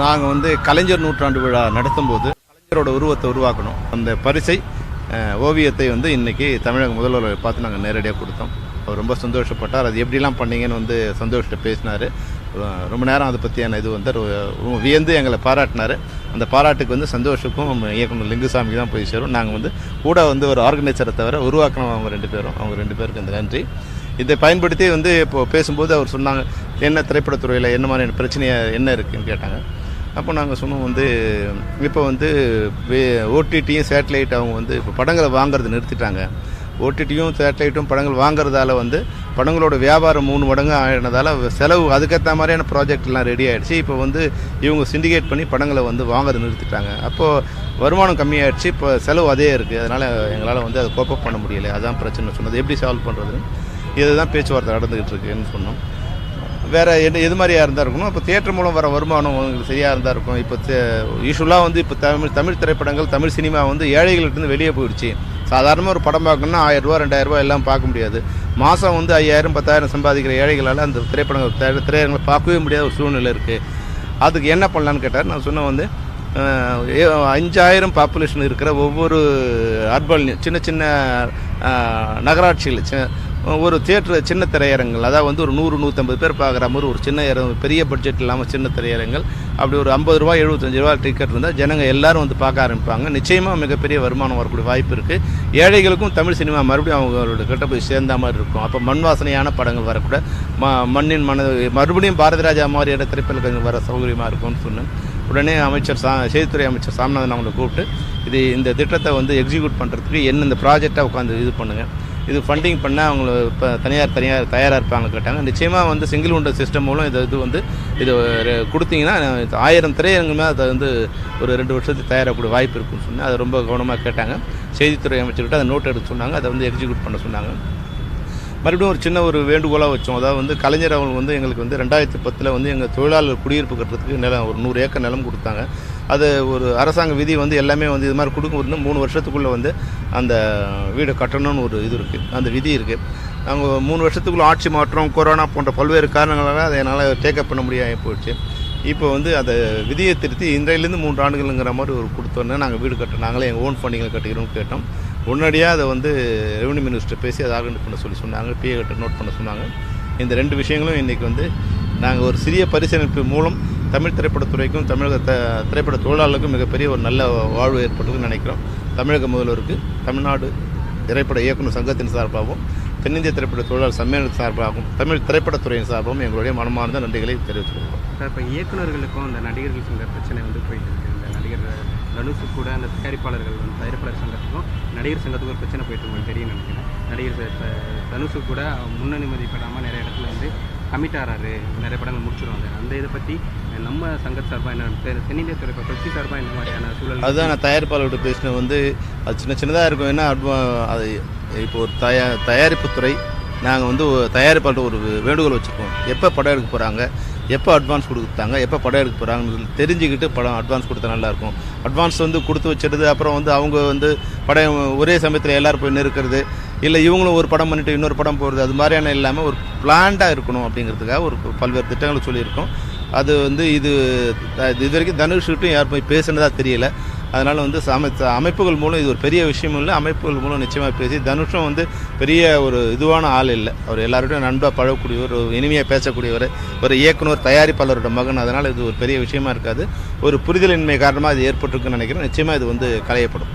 நாங்கள் வந்து கலைஞர் நூற்றாண்டு விழா நடத்தும் போது கலைஞரோட உருவத்தை உருவாக்கணும். அந்த பரிசை ஓவியத்தை வந்து இன்றைக்கி தமிழக முதல்வரை பார்த்து நாங்கள் நேரடியாக கொடுத்தோம். அவர் ரொம்ப சந்தோஷப்பட்டார். அது எப்படிலாம் பண்ணீங்கன்னு வந்து சந்தோஷத்தை பேசினார். ரொம்ப நேரம் அதை பற்றியான இது வந்து வியந்து எங்களை பாராட்டினார். அந்த பாராட்டுக்கு வந்து சந்தோஷக்கும் இயக்குனர் லிங்குசாமிக்கு தான் போய் சேரும். நாங்கள் வந்து கூட வந்து ஒரு ஆர்கனைசரை தவிர உருவாக்கணும் அவங்க ரெண்டு பேரும். அவங்க ரெண்டு பேருக்கு இந்த நன்றி. இதை பயன்படுத்தி வந்து இப்போ பேசும்போது அவர் சொன்னாங்க என்ன திரைப்படத்துறையில் என்ன மாதிரியான பிரச்சனையாக என்ன இருக்குதுன்னு கேட்டாங்க. அப்போ நாங்கள் சொன்னோம் வந்து இப்போ வந்து ஓடிடியும் சேட்டலைட் அவங்க வந்து இப்போ படங்களை வாங்குறது நிறுத்திட்டாங்க. ஓடிடியும் சேட்டலைட்டும் படங்கள் வாங்குறதால வந்து படங்களோட வியாபாரம் மூணு மடங்கு ஆகினதால செலவு அதுக்கேற்ற மாதிரியான ப்ராஜெக்ட்லாம் ரெடி ஆகிடுச்சு இப்போ வந்து இவங்க சிண்டிகேட் பண்ணி படங்களை வந்து வாங்குறது நிறுத்திட்டாங்க. அப்போது வருமானம் கம்மியாகிடுச்சு இப்போ செலவு அதே இருக்குது அதனால் எங்களால் வந்து அதை கோப்பப் பண்ண முடியல. அதான் பிரச்சனை சொன்னது. எப்படி சால்வ் பண்ணுறதுன்னு இதுதான் பேச்சுவார்த்தை நடந்துகிட்டு இருக்குன்னு சொன்னோம். வேற என்ன எது மாதிரியா இருந்தா இருக்கணும்? இப்போ தியேட்டர் மூலம் வர வருமானம் உங்களுக்கு சரியா இருந்தா இருக்கும். இப்போ யூஸ்வலாக வந்து இப்போ தமிழ் தமிழ் திரைப்படங்கள் தமிழ் சினிமா வந்து ஏழைகள்ட்ட இருந்து வெளியே போயிடுச்சு சாதாரணமாக ஒரு படம் பார்க்கணும்னா ஆயிரம் ரூபா ரெண்டாயிரம் எல்லாம் பார்க்க முடியாது. மாதம் வந்து ஐயாயிரம் பத்தாயிரம் சம்பாதிக்கிற ஏழைகளால் அந்த திரைப்படங்கள் திரையரங்களை பார்க்கவே முடியாத ஒரு சூழ்நிலை இருக்குது அதுக்கு என்ன பண்ணலான்னு கேட்டார். நான் சொன்ன வந்து அஞ்சாயிரம் பாப்புலேஷன் இருக்கிற ஒவ்வொரு அர்பன் சின்ன சின்ன நகராட்சிகள் ஒரு தியேட்டர் சின்ன திரையரங்கள் அதாவது வந்து ஒரு நூறு நூற்றம்பது பேர் பார்க்குற மாதிரி ஒரு சின்ன இடம் பெரிய பட்ஜெட் இல்லாமல் சின்ன திரையரங்கள் அப்படி ஒரு ஐம்பது ரூபா எழுபத்தஞ்சு ரூபா டிக்கெட் இருந்தால் ஜனங்கள் எல்லாரும் வந்து பார்க்க ஆரம்பிப்பாங்க. நிச்சயமாக மிகப்பெரிய வருமானம் வரக்கூடிய வாய்ப்பு இருக்குது ஏழைகளுக்கும் தமிழ் சினிமா மறுபடியும் அவங்களோட கிட்ட போய் சேர்ந்த மாதிரி இருக்கும். அப்போ மண் வாசனையான படங்கள் வரக்கூட ம மண்ணின் மன மறுபடியும் பாரதிராஜா மாதிரியான திரைப்படங்கள் வர சௌகரியமாக இருக்கும்னு சொன்னேன். உடனே அமைச்சர் சா செய்தித்துறை அமைச்சர் சாமிநாதன் அவங்களை கூப்பிட்டு இது இந்த திட்டத்தை வந்து எக்ஸிக்யூட் பண்ணுறதுக்கு என்ன இந்த ப்ராஜெக்டாக உட்காந்து இது பண்ணுங்கள் இது ஃபண்டிங் பண்ண அவங்க இப்போ தனியார் தனியார் தயாராக இருப்பாங்க கேட்டாங்க. நிச்சயமாக வந்து சிங்கிள் விண்டோ சிஸ்டம் மூலம் இதை இது வந்து இது கொடுத்தீங்கன்னா இது ஆயிரம் திரையரங்குமே அதை வந்து ஒரு ரெண்டு வருஷத்துக்கு தயாராகக்கூடிய வாய்ப்பு இருக்குன்னு சொன்னால் அதை ரொம்ப கவனமாக கேட்டாங்க. செய்தித்துறை அமைச்சர்கிட்ட அதை நோட் எடுத்து சொன்னாங்க. அதை வந்து எக்ஸிக்யூட் பண்ண சொன்னாங்க. மறுபடியும் ஒரு சின்ன ஒரு வேண்டுகோளாக வச்சோம். அதாவது வந்து கலைஞர் அவங்க வந்து எங்களுக்கு வந்து ரெண்டாயிரத்தி பத்தில் வந்து எங்கள் தொழிலாளர் குடியிருப்பு கட்டுறதுக்கு நிலம் ஒரு நூறு ஏக்கர் நிலம் கொடுத்தாங்க. அது ஒரு அரசாங்க விதி வந்து எல்லாமே வந்து இது மாதிரி கொடுக்கும் மூணு வருஷத்துக்குள்ளே வந்து அந்த வீடு கட்டணும்னு ஒரு இது இருக்குது அந்த விதி இருக்குது நாங்கள் மூணு வருஷத்துக்குள்ளே ஆட்சி மாற்றம் கொரோனா போன்ற பல்வேறு காரணங்களால் அதை என்னால் டேக்கப் பண்ண முடியாமல் போயிடுச்சு. இப்போ வந்து அந்த விதியை திருத்தி இன்றையிலேருந்து மூன்று ஆண்டுகளுங்கிற மாதிரி ஒரு கொடுத்தோன்னே நாங்கள் வீடு கட்ட நாங்களே எங்கள் ஓன் ஃபண்டிங்கில் கட்டிக்கிறோம்னு கேட்டோம். உடனடியாக அதை வந்து ரெவன்யூ மினிஸ்டர் பேசி அதை ஆர்கனைஸ் பண்ண சொல்லி சொன்னாங்க. பிஏ கட்ட நோட் பண்ண சொன்னாங்க. இந்த ரெண்டு விஷயங்களும் இன்றைக்கி வந்து நாங்கள் ஒரு சிறிய பரிசீலனைப்பு மூலம் தமிழ் திரைப்படத்துறைக்கும் தமிழக த திரைப்பட தொழிலாளர்களுக்கும் மிகப்பெரிய ஒரு நல்ல வாழ்வு ஏற்பட்டதுன்னு நினைக்கிறோம். தமிழக முதல்வருக்கு தமிழ்நாடு திரைப்பட இயக்குனர் சங்கத்தின் சார்பாகவும் தென்னிந்திய திரைப்பட தொழிலாளர் சம்மேளன சார்பாகவும் தமிழ் திரைப்படத்துறையின் சார்பாகவும் எங்களுடைய மனமார்ந்த நன்றிகளை தெரிவித்துக் கொள்கிறோம் சார் இப்போ இயக்குனர்களுக்கும் அந்த நடிகர்கள் சங்க பிரச்சனை வந்து போயிட்டு இருக்கு. இந்த நடிகர் தனுஷு கூட அந்த தயாரிப்பாளர்கள் வந்து தயாரிப்பாளர் சங்கத்துக்கும் நடிகர் சங்கத்துக்கும் ஒரு பிரச்சனை போயிட்டு உங்களுக்கு தெரியும் நினைக்கிறேன். நடிகர் தனுஷு கூட முன்னனுமதி மதிப்படாமல் நிறைய இடத்துல வந்து கமிட் ஆகிறாரு நிறைய படங்கள் முடிச்சிருவாங்க. அந்த இதை பற்றி நம்ம சங்க சார்பாக என்ன தெ- தென்னிந்திய துறை கட்சி சார்பாக என்ன மாதிரியான சூழல்? அதுதான் நான் தயாரிப்பாளர்கிட்ட பேசினது வந்து அது சின்ன சின்னதாக இருக்கும். ஏன்னா அது இப்போ ஒரு தயா தயாரிப்பு துறை நாங்கள் வந்து தயாரிப்பாளர் ஒரு வேண்டுகோள் வச்சுருக்கோம். எப்போ படம் எடுக்க போகிறாங்க எப்போ அட்வான்ஸ் கொடுத்தாங்க? எப்போ படம் எடுக்க போகிறாங்கன்னு தெரிஞ்சுக்கிட்டு படம் அட்வான்ஸ் கொடுத்தா நல்லாயிருக்கும் அட்வான்ஸ் வந்து கொடுத்து வச்சிடுது. அப்புறம் வந்து அவங்க வந்து படம் ஒரே சமயத்தில் எல்லோரும் போய் நிற்கிறது இல்லை இவங்களும் ஒரு படம் பண்ணிட்டு இன்னொரு படம் போகிறது அது மாதிரியான இல்லாமல் ஒரு பிளான்டாக இருக்கணும் அப்படிங்கிறதுக்காக ஒரு பல்வேறு திட்டங்களை சொல்லியிருக்கோம். அது வந்து இது இது வரைக்கும் தனுஷ்கிட்டும் யார் போய் பேசுனதா தெரியல. அதனால் வந்து சம அமைப்புகள் மூலம் இது ஒரு பெரிய விஷயமும் இல்லை அமைப்புகள் மூலம் நிச்சயமாக பேசி தனுஷும் வந்து பெரிய ஒரு இதுவான ஆள் இல்லை. அவர் எல்லாரோடையும் நண்பாக பழகக்கூடியவர் ஒரு இனிமையாக பேசக்கூடியவர் ஒரு இயக்குனர் தயாரிப்பாளரோட மகன். அதனால் இது ஒரு பெரிய விஷயமா இருக்காது. ஒரு புரிதலின்மை காரணமாக இது ஏற்பட்டிருக்குன்னு நினைக்கிறேன். நிச்சயமாக இது வந்து களையப்படும்.